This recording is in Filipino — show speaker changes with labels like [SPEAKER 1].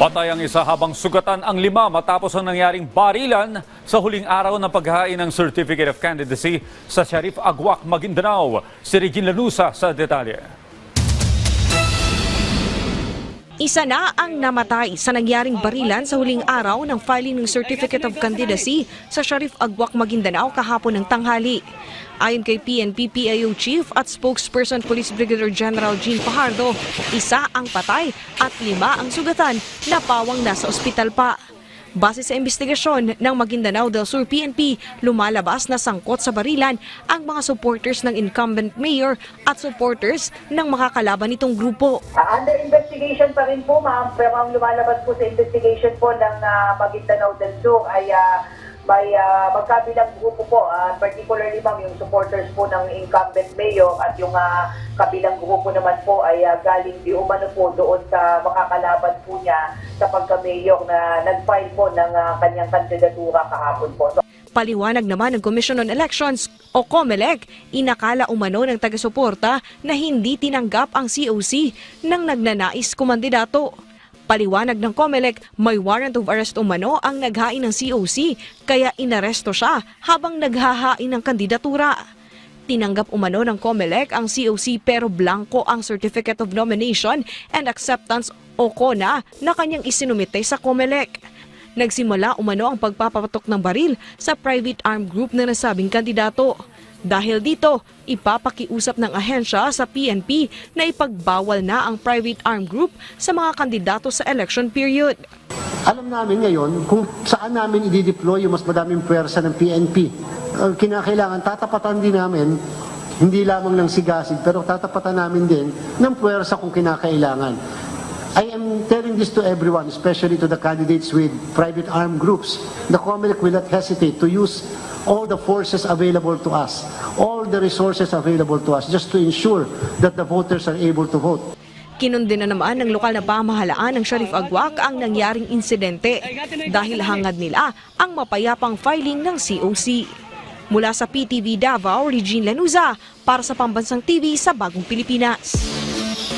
[SPEAKER 1] Patay ang isa habang sugatan ang lima matapos ang nangyaring barilan sa huling araw ng paghain ng Certificate of Candidacy sa Sharif Agwak, Maguindanao. Si Regine Lanusa sa detalye.
[SPEAKER 2] Isa na ang namatay sa nangyaring barilan sa huling araw ng filing ng Certificate of Candidacy sa Sharif Agwak, Maguindanao kahapon ng tanghali. Ayon kay PNP PIO Chief at Spokesperson Police Brigadier General Jean Fajardo, isa ang patay at lima ang sugatan na pawang nasa ospital pa. Base sa investigasyon ng Maguindanao del Sur PNP, lumalabas na sangkot sa barilan ang mga supporters ng incumbent mayor at supporters ng makakalaban nitong grupo.
[SPEAKER 3] Ah, under investigation pa rin po, ma'am. Pero ang lumalabas po sa investigation po ng uh, Maguindanao del Sur ay ah, may ah, magkabilang grupo po, ah, particularly ma'am, yung supporters po ng incumbent mayor at yung ah, kabilang grupo naman po ay ah, galing di umano po doon sa makakalaban po niya sa pagka-mayor na nag-file po ng ah, kanyang kandidatura kahapon po. So,
[SPEAKER 2] Paliwanag naman ng Commission on Elections o COMELEC, inakala umano ng taga-suporta na hindi tinanggap ang COC ng nagnanais kumandidato. Paliwanag ng COMELEC, may warrant of arrest umano ang naghain ng COC kaya inaresto siya habang naghahain ng kandidatura. Tinanggap umano ng COMELEC ang COC pero blanco ang Certificate of Nomination and Acceptance o CONA na kanyang isinumite sa COMELEC. Nagsimula umano ang pagpapapatok ng baril sa private armed group na nasabing kandidato. Dahil dito, ipapakiusap ng ahensya sa PNP na ipagbawal na ang private armed group sa mga kandidato sa election period.
[SPEAKER 4] Alam namin ngayon kung saan namin i-deploy yung mas madaming pwersa ng PNP. Kinakailangan, tatapatan din namin, hindi lamang ng sigasig, pero tatapatan namin din ng pwersa kung kinakailangan. I am telling this to everyone, especially to the candidates with private armed groups. The COMELEC will not hesitate to use all the forces available to us, all the resources available to us, just to ensure that the voters are able to vote.
[SPEAKER 2] Kinundi na naman ng lokal na pamahalaan ng Sharif Agwak ang nangyaring insidente dahil hangad nila ang mapayapang filing ng COC. Mula sa PTV Davao, Regine Lanuza para sa Pambansang TV sa Bagong Pilipinas.